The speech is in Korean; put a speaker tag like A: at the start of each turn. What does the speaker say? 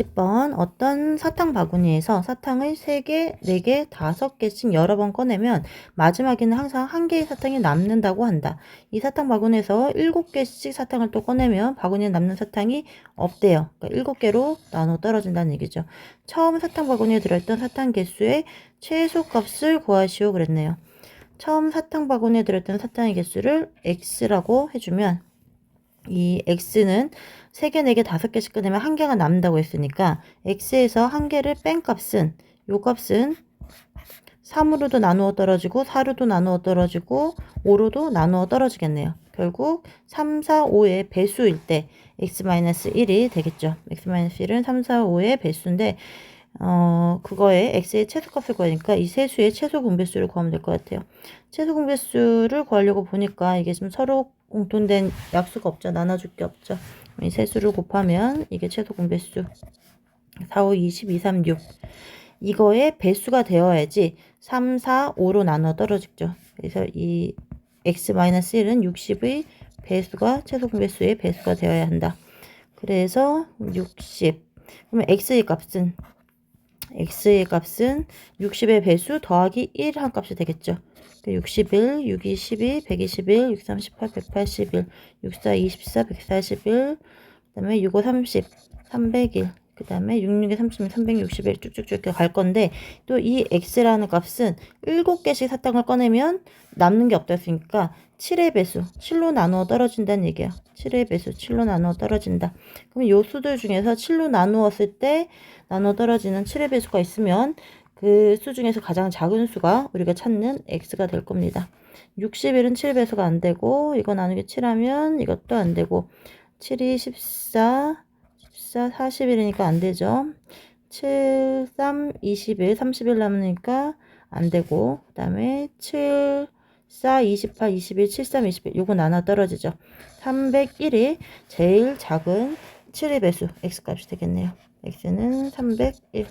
A: 10번 어떤 사탕 바구니에서 사탕을 3개, 4개, 5개씩 여러 번 꺼내면 마지막에는 항상 한 개의 사탕이 남는다고 한다. 이 사탕 바구니에서 7개씩 사탕을 또 꺼내면 바구니에 남는 사탕이 없대요. 그러니까 7개로 나눠 떨어진다는 얘기죠. 처음 사탕 바구니에 들어있던 사탕 개수의 최소 값을 구하시오 그랬네요. 처음 사탕 바구니에 들어있던 사탕의 개수를 x라고 해주면 이 x는 3개, 4개, 5개씩 꺼내면 한 개가 남는다고 했으니까 x에서 한 개를 뺀 값은 요 값은 3으로도 나누어 떨어지고 4로도 나누어 떨어지고 5로도 나누어 떨어지겠네요. 결국 3, 4, 5의 배수일 때 x-1이 되겠죠. x-1은 3, 4, 5의 배수인데 어, 그거에 x의 최소값을 구하니까 이 세 수의 최소 공배수를 구하면 될 것 같아요. 최소 공배수를 구하려고 보니까 이게 지금 서로 공통된 약수가 없죠. 나눠줄 게 없죠. 이 세 수를 곱하면 이게 최소 공배수 4, 5, 20, 2, 3, 6 이거의 배수가 되어야지 3, 4, 5로 나눠 떨어지죠. 그래서 이 x-1은 60의 배수가 최소 공배수의 배수가 되어야 한다. 그래서 60 그러면 x의 값은 x의 값은 60의 배수 더하기 1 한 값이 되겠죠. 61, 6, 22, 121, 6, 38, 181, 6, 4, 24, 141, 그 다음에 6, 5, 30, 301, 그 다음에 6, 6에 30, 361 쭉쭉쭉 이렇게 갈 건데 또 이 x라는 값은 7개씩 사탕을 꺼내면 남는 게 없다 했으니까 7의 배수, 7로 나누어 떨어진다는 얘기야. 7의 배수, 7로 나누어 떨어진다. 그럼 요 수들 중에서 7로 나누었을 때 나누어 떨어지는 7의 배수가 있으면 그 수 중에서 가장 작은 수가 우리가 찾는 x가 될 겁니다. 61은 7배수가 안 되고 이거 나누기 7하면 이것도 안 되고 7이 14, 14, 41이니까 안 되죠. 7, 3, 21, 31 남으니까 안 되고 그 다음에 7, 4, 28, 21, 7, 3, 21 요거 나눠 떨어지죠. 301이 제일 작은 7의 배수 x값이 되겠네요. x는 301